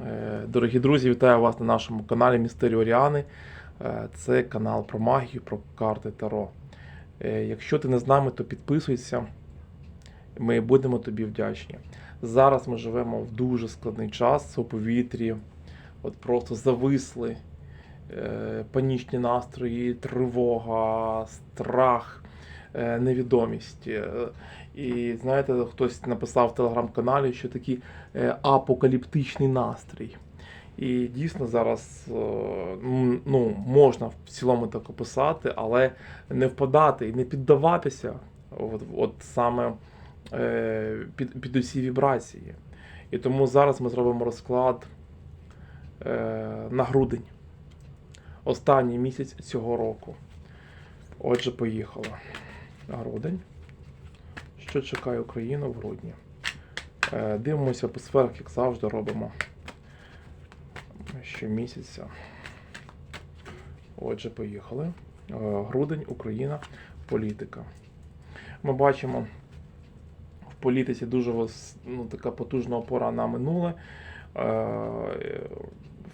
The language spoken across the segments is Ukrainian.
Е, Дорогі друзі, вітаю вас на нашому каналі Містері Оріани. Е, Це канал про магію, про карти Таро. Е, Якщо ти не з нами, то підписуйся. Ми будемо тобі вдячні. Зараз ми живемо в дуже складний час у повітрі. От просто зависли панічні настрої, тривога, страх, невідомість. І знаєте, хтось написав в телеграм-каналі, що такий е, апокаліптичний настрій. І дійсно зараз е, ну, можна в цілому так описати, але не впадати і не піддаватися от, от саме е, під, під усі вібрації. І тому зараз ми зробимо розклад на грудень. Останній місяць цього року. Отже, поїхала. Грудень. Що чекає Україну в грудні? Е, Дивимося по сферах, як завжди робимо. Щомісяця. Отже, поїхали. Е, Грудень, Україна, політика. Ми бачимо в політиці дуже ну, така потужна опора на минуле. Е,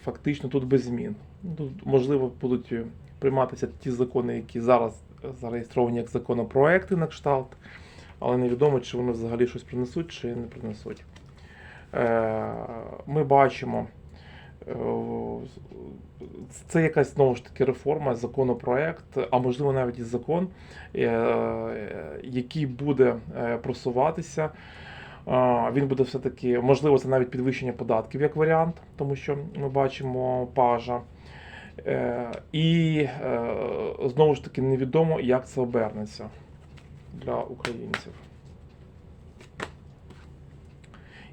Фактично тут без змін. Тут, можливо, будуть прийматися ті закони, які зараз зареєстровані як законопроекти на кшталт, але невідомо, чи вони взагалі щось принесуть, чи не принесуть. Е, Ми бачимо, е, це якась знову ж таки реформа, законопроект, а можливо навіть і закон, е, який буде просуватися. Він буде все-таки, можливо, це навіть підвищення податків як варіант, тому що ми бачимо пажа. І знову ж таки невідомо, як це обернеться для українців.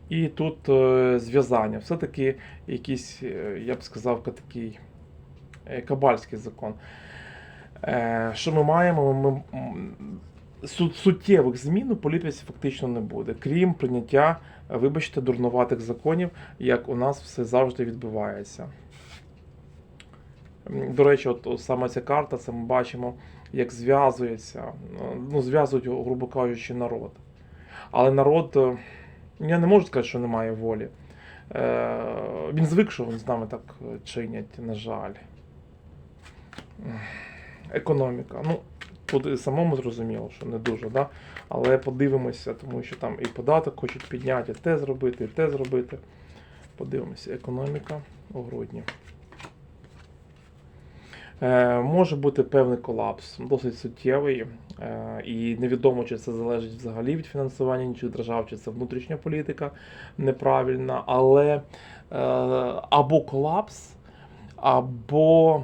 І тут е, зв'язання. Все-таки якийсь, е, я б сказав, такий е, кабальський закон. Що ми маємо? Ми, суттєвих змін у політиці фактично не буде, крім прийняття, вибачте, дурнуватих законів, як у нас все завжди відбувається. До речі, от саме ця карта, це ми бачимо, як зв'язується, ну, зв'язують, грубо кажучи, народ. Але народ, е, я не можу сказати, що немає волі. Е, Він звик, що з нами так чинять, на жаль. Економіка. Ну, тут самому зрозуміло, що не дуже, да? але подивимося, тому що там і податок хочуть підняти, і те зробити, і те зробити. Подивимося, економіка у грудні. Е, може бути певний колапс, досить суттєвий, е, і невідомо, чи це залежить взагалі від фінансування інших держав, чи це внутрішня політика неправильна, але е, або колапс, або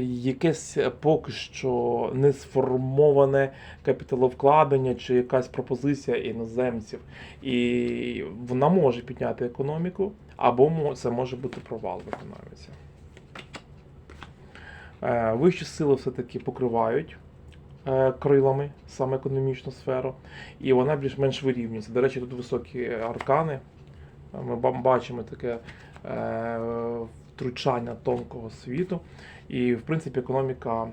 якесь поки що не сформоване капіталовкладення чи якась пропозиція іноземців. І вона може підняти економіку, або це може бути провал в економіці. Е, Вищі сили все-таки покривають е, крилами саме економічну сферу, і вона більш-менш вирівнюється. До речі, тут високі аркани. Ми бачимо таке е, втручання тонкого світу, і в принципі економіка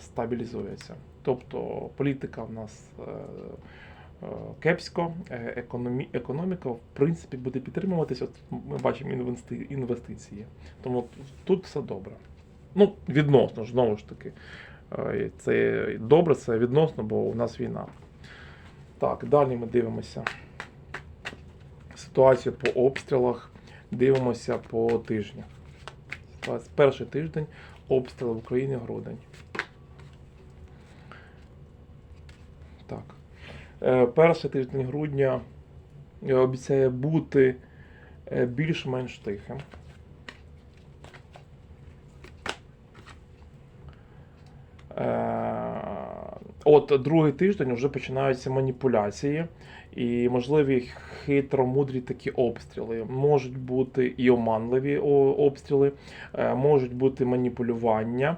стабілізується. Тобто політика в нас кепсько, економі, економіка в принципі буде підтримуватися. От ми бачимо інвести, інвестиції. Тому тут все добре. Ну, відносно знову ж таки. Е, Це добре, це відносно, бо у нас війна. Так, далі ми дивимося ситуацію по обстрілах. Дивимося по тижню. Перший тиждень обстріли в Україні грудень. Так. Е, Перший тиждень грудня е, обіцяє бути більш-менш тихим. От другий тиждень вже починаються маніпуляції і можливі хитромудрі такі обстріли. Можуть бути і оманливі обстріли, е, можуть бути маніпулювання.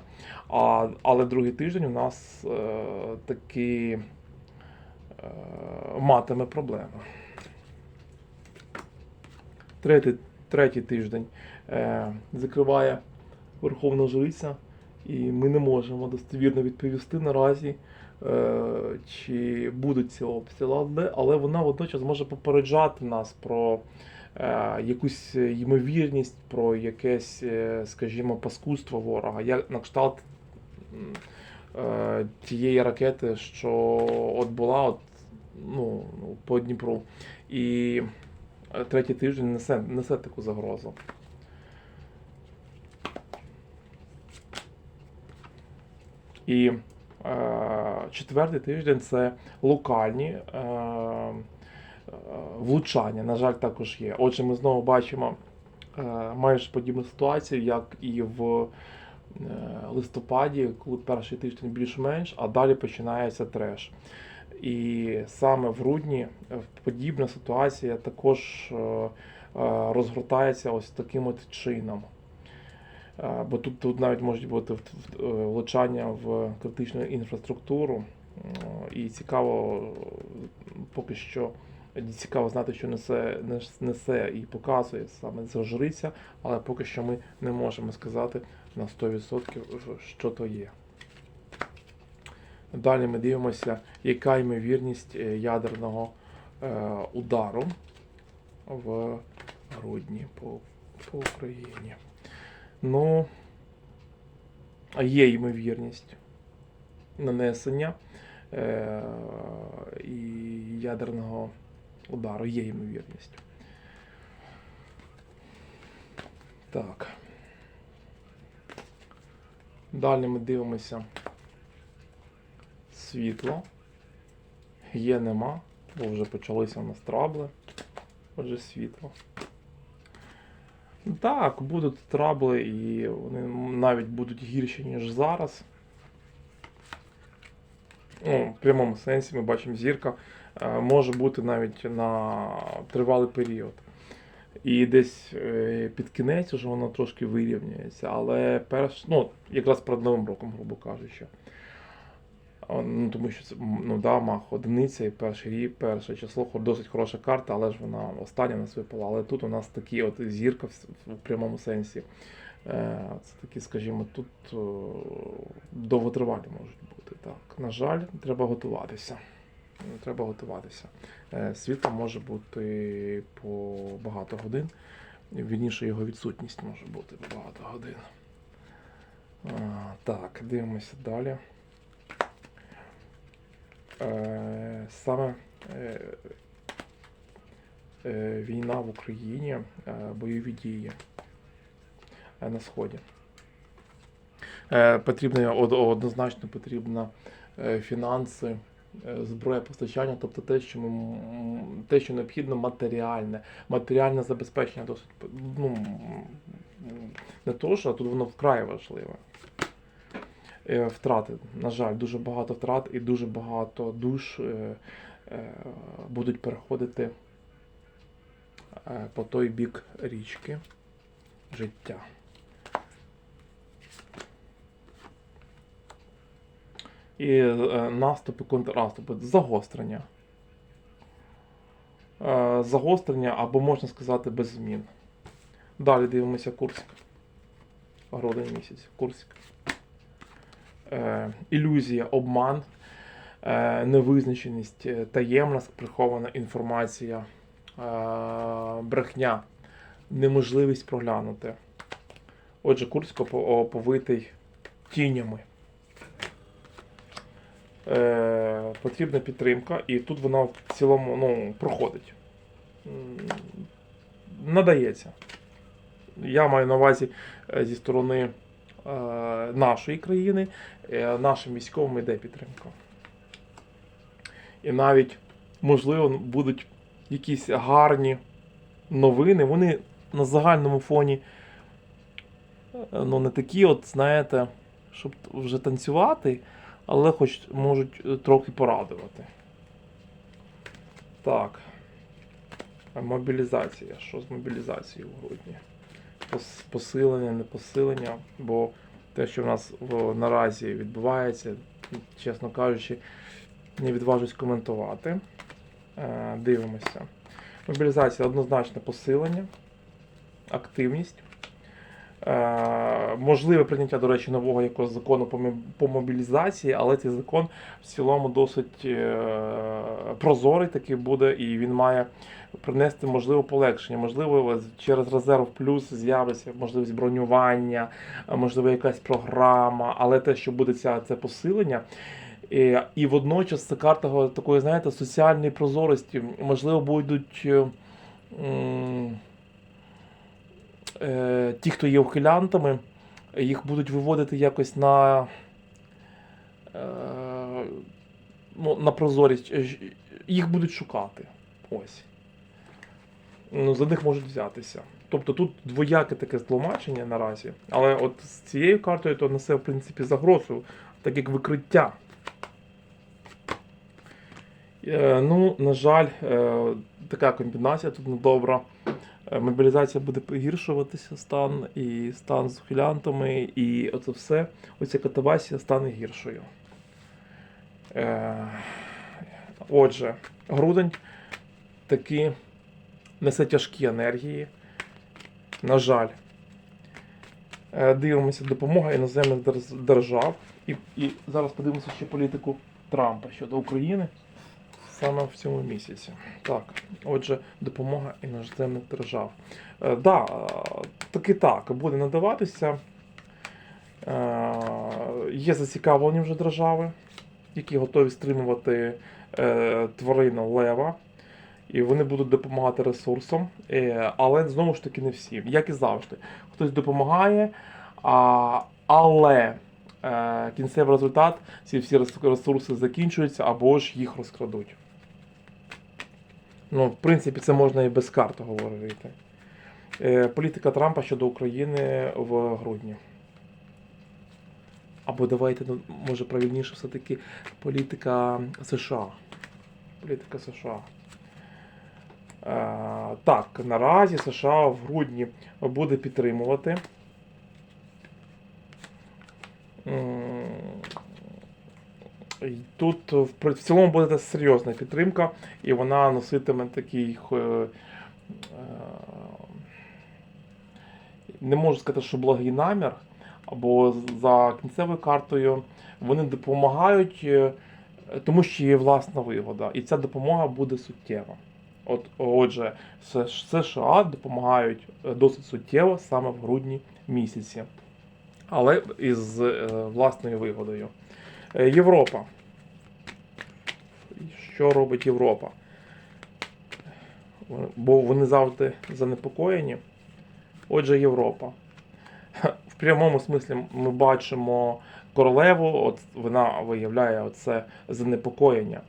А, але другий тиждень у нас е, таки е, матиме проблеми. Третій, третій тиждень е, закриває Верховна Жриця, і ми не можемо достовірно відповісти наразі, е, чи будуть ці обстріли, але, вона водночас може попереджати нас про е, якусь ймовірність про якесь, е, скажімо, паскудство ворога. Як на кшталт тієї ракети, що от була от, ну, по Дніпру. І третій тиждень несе, несе таку загрозу. І е, четвертий тиждень це локальні е, е, влучання. На жаль, також є. Отже, ми знову бачимо майже подібну ситуацію, як і в листопаді, коли перший тиждень більш-менш, а далі починається треш. І саме в грудні подібна ситуація також розгортається ось таким от чином. Бо тут, тут навіть можуть бути е, влучання в критичну інфраструктуру. І цікаво, поки що цікаво знати, що несе, несе і показує саме ця але поки що ми не можемо сказати на 100% що то є. Далі ми дивимося, яка ймовірність е, ядерного е, удару в грудні по, по Україні. Ну, а є ймовірність нанесення е, і ядерного удару. Є ймовірність. Так. Далі ми дивимося світло. Є нема, бо вже почалися у нас трабли. Отже, світло. Так, будуть трабли, і вони навіть будуть гірші, ніж зараз. Ну, в прямому сенсі ми бачимо зірка е, може бути навіть на тривалий період. І десь е, під кінець вже воно трошки вирівняється, але перш, ну, якраз перед Новим роком, грубо кажучи. Ну, тому що це ну, да, мах одиниця і перший рік, перше число, досить хороша карта, але ж вона остання нас випала. Але тут у нас такі от зірка в, прямому сенсі. Е, Це такі, скажімо, тут довготривалі можуть бути. Так. На жаль, треба готуватися. Ну, Треба готуватися. Е, Світло може бути по багато годин. Вірніше його відсутність може бути по багато годин. Так, дивимося далі. Е, саме е, е, війна в Україні, бойові дії на Сході. Потрібно однозначно потрібно фінанси, зброя постачання, тобто те, що ми, те, що необхідно матеріальне, матеріальне забезпечення досить ну, не то, що а тут воно вкрай важливе. Е, Втрати, на жаль, дуже багато втрат і дуже багато душ е, е, будуть переходити по той бік річки життя. І наступи, контрнаступи, загострення. Загострення або можна сказати без змін. Далі дивимося Курськ. Грудень місяць. Курськ. Е, ілюзія, обман, е, невизначеність, е, таємна прихована інформація, е, брехня, неможливість проглянути. Отже, Курськ опо- оповитий тінями. Е, потрібна підтримка, і тут вона в цілому ну, проходить. Надається. Я маю на увазі е, зі сторони нашої країни, е, нашим військовим йде підтримка. І навіть, можливо, будуть якісь гарні новини. Вони на загальному фоні е, ну, не такі, от, знаєте, щоб вже танцювати, але хоч можуть е, трохи порадувати. Так. Мобілізація. Що з мобілізацією в грудні? Пос- Посилення, не посилення, бо те, що в нас наразі відбувається, чесно кажучи, не відважусь коментувати. Е, дивимося. Мобілізація однозначно посилення, активність. Е, можливе прийняття, до речі, нового якогось закону по, мобілізації, але цей закон в цілому досить е, прозорий такий буде, і він має принести можливо полегшення. Можливо, через резерв плюс з'явиться можливість бронювання, можливо, якась програма, але те, що буде ця, це посилення. І, і водночас це карта такої, знаєте, соціальної прозорості. Можливо, будуть. е, м, ті, хто є ухилянтами, їх будуть виводити якось на, е, ну, на прозорість. Е, Їх будуть шукати. Ось. Ну, за них можуть взятися. Тобто тут двояке таке тлумачення наразі. Але от з цією картою то несе, в принципі, загрозу, так як викриття. Е, ну, на жаль, е, така комбінація тут недобра. Е, Мобілізація буде погіршуватися стан, і стан з ухилянтами, і оце все, оця катавасія стане гіршою. Е, отже, грудень таки несе тяжкі енергії. На жаль. Е, Дивимося допомога іноземних держ- держав. І, і зараз подивимося ще політику Трампа щодо України саме в цьому місяці. Так, отже, допомога іноземних держав. Е, да, е, таки так, буде надаватися. Е, є зацікавлені вже держави, які готові стримувати е, тварину лева. І вони будуть допомагати ресурсом, е, але знову ж таки не всі. Як і завжди. Хтось допомагає, але е, кінцевий результат ці всі ресурси закінчуються або ж їх розкрадуть. Ну, в принципі, це можна і без карт говорити. Е, політика Трампа щодо України в грудні. Або давайте, ну, може, правильніше все-таки політика США. Політика США. Е, так, наразі США в грудні буде підтримувати. М, і Тут в цілому буде серйозна підтримка, і вона носитиме такий. е, е, Не можу сказати, що благий намір, або за кінцевою картою вони допомагають, е, тому що є власна вигода, і ця допомога буде суттєва. От, отже, США допомагають е, досить суттєво саме в грудні місяці, але із е, власною вигодою. Е, Європа. Що робить Європа? Бо вони завжди занепокоєні. Отже, Європа. В прямому смислі ми бачимо королеву, от вона виявляє оце занепокоєння.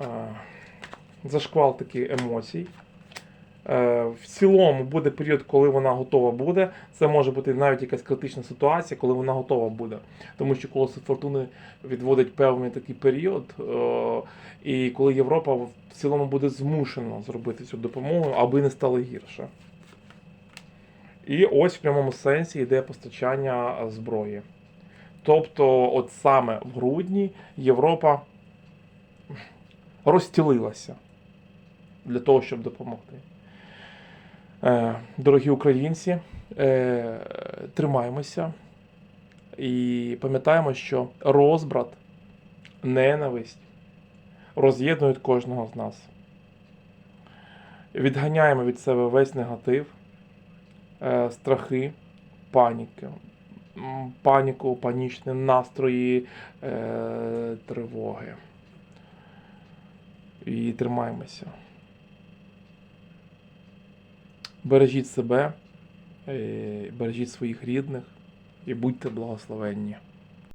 Е, Зашквал таких емоцій. Е, В цілому буде період, коли вона готова буде. Це може бути навіть якась критична ситуація, коли вона готова буде. Тому що колесо фортуни відводить певний такий період, е, і коли Європа в цілому буде змушена зробити цю допомогу, аби не стало гірше. І ось в прямому сенсі йде постачання зброї. Тобто, от саме в грудні Європа розстілилася для того, щоб допомогти. Е, Дорогі українці, е, тримаємося і пам'ятаємо, що розбрат, ненависть роз'єднують кожного з нас. Відганяємо від себе весь негатив, е, страхи, паніки, паніку, панічні настрої, тривоги. І тримаємося. Бережіть себе, е, бережіть своїх рідних і будьте благословенні.